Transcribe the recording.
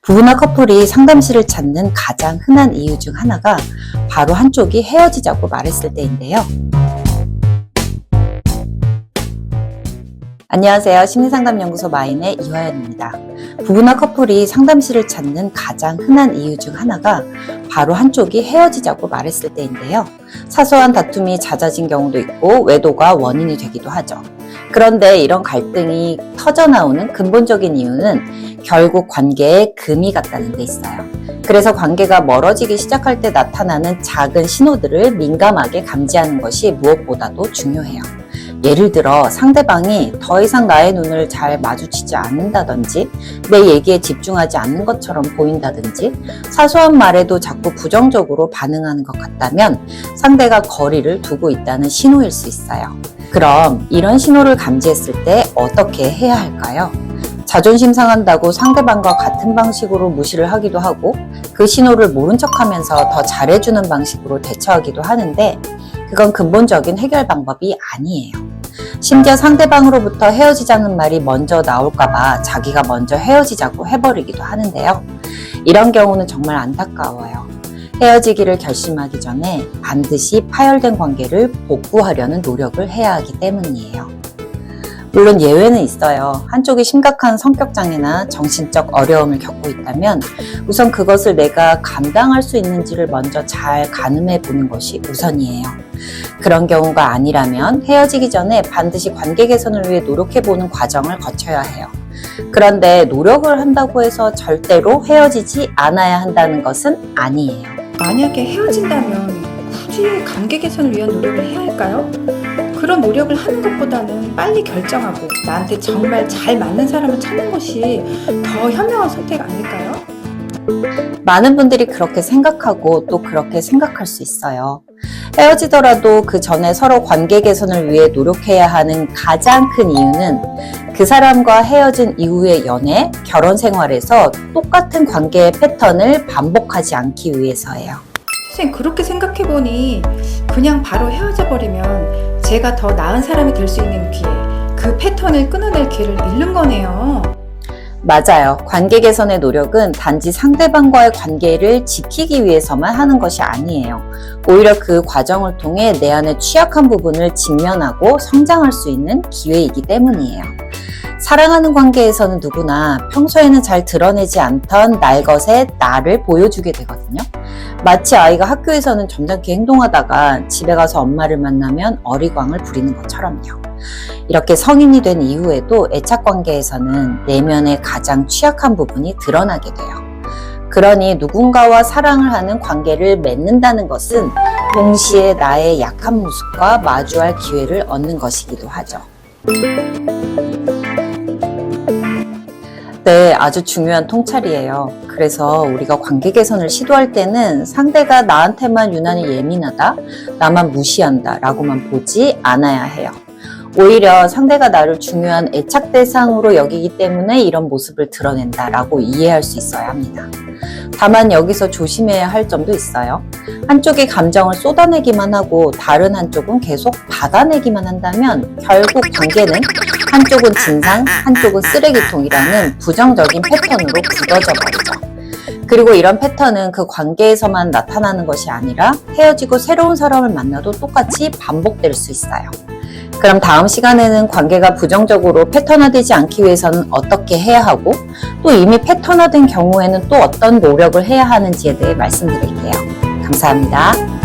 부부나 커플이 상담실을 찾는 가장 흔한 이유 중 하나가 바로 한쪽이 헤어지자고 말했을 때인데요. 안녕하세요. 심리상담연구소 마인의 이화연입니다. 부부나 커플이 상담실을 찾는 가장 흔한 이유 중 하나가 바로 한쪽이 헤어지자고 말했을 때인데요. 사소한 다툼이 잦아진 경우도 있고 외도가 원인이 되기도 하죠. 그런데 이런 갈등이 터져나오는 근본적인 이유는 결국 관계에 금이 갔다는 데 있어요. 그래서 관계가 멀어지기 시작할 때 나타나는 작은 신호들을 민감하게 감지하는 것이 무엇보다도 중요해요. 예를 들어 상대방이 더 이상 나의 눈을 잘 마주치지 않는다든지 내 얘기에 집중하지 않는 것처럼 보인다든지 사소한 말에도 자꾸 부정적으로 반응하는 것 같다면 상대가 거리를 두고 있다는 신호일 수 있어요. 그럼 이런 신호를 감지했을 때 어떻게 해야 할까요? 자존심 상한다고 상대방과 같은 방식으로 무시를 하기도 하고 그 신호를 모른 척 하면서 더 잘해주는 방식으로 대처하기도 하는데 그건 근본적인 해결 방법이 아니에요. 심지어 상대방으로부터 헤어지자는 말이 먼저 나올까봐 자기가 먼저 헤어지자고 해버리기도 하는데요. 이런 경우는 정말 안타까워요. 헤어지기를 결심하기 전에 반드시 파열된 관계를 복구하려는 노력을 해야 하기 때문이에요. 물론 예외는 있어요. 한쪽이 심각한 성격장애나 정신적 어려움을 겪고 있다면 우선 그것을 내가 감당할 수 있는지를 먼저 잘 가늠해 보는 것이 우선이에요. 그런 경우가 아니라면 헤어지기 전에 반드시 관계 개선을 위해 노력해 보는 과정을 거쳐야 해요. 그런데 노력을 한다고 해서 절대로 헤어지지 않아야 한다는 것은 아니에요. 만약에 헤어진다면 굳이 관계 개선을 위한 노력을 해야 할까요? 그런 노력을 하는 것보다는 빨리 결정하고 나한테 정말 잘 맞는 사람을 찾는 것이 더 현명한 선택 아닐까요? 많은 분들이 그렇게 생각하고 또 그렇게 생각할 수 있어요. 헤어지더라도 그 전에 서로 관계 개선을 위해 노력해야 하는 가장 큰 이유는 그 사람과 헤어진 이후의 연애, 결혼 생활에서 똑같은 관계의 패턴을 반복하지 않기 위해서예요. 선생님 그렇게 생각해보니 그냥 바로 헤어져 버리면 제가 더 나은 사람이 될 수 있는 기회 그 패턴을 끊어낼 기회를 잃는 거네요. 맞아요. 관계 개선의 노력은 단지 상대방과의 관계를 지키기 위해서만 하는 것이 아니에요. 오히려 그 과정을 통해 내 안의 취약한 부분을 직면하고 성장할 수 있는 기회이기 때문이에요. 사랑하는 관계에서는 누구나 평소에는 잘 드러내지 않던 날것의 나를 보여주게 되거든요. 마치 아이가 학교에서는 점잖게 행동하다가 집에 가서 엄마를 만나면 어리광을 부리는 것처럼요. 이렇게 성인이 된 이후에도 애착 관계에서는 내면의 가장 취약한 부분이 드러나게 돼요. 그러니 누군가와 사랑을 하는 관계를 맺는다는 것은 동시에 나의 약한 모습과 마주할 기회를 얻는 것이기도 하죠. 네, 아주 중요한 통찰이에요. 그래서 우리가 관계 개선을 시도할 때는 상대가 나한테만 유난히 예민하다, 나만 무시한다 라고만 보지 않아야 해요. 오히려 상대가 나를 중요한 애착 대상으로 여기기 때문에 이런 모습을 드러낸다 라고 이해할 수 있어야 합니다. 다만 여기서 조심해야 할 점도 있어요. 한쪽이 감정을 쏟아내기만 하고 다른 한쪽은 계속 받아내기만 한다면 결국 관계는 한쪽은 진상, 한쪽은 쓰레기통이라는 부정적인 패턴으로 굳어져 버리죠. 그리고 이런 패턴은 그 관계에서만 나타나는 것이 아니라 헤어지고 새로운 사람을 만나도 똑같이 반복될 수 있어요. 그럼 다음 시간에는 관계가 부정적으로 패턴화되지 않기 위해서는 어떻게 해야 하고 또 이미 패턴화된 경우에는 또 어떤 노력을 해야 하는지에 대해 말씀드릴게요. 감사합니다.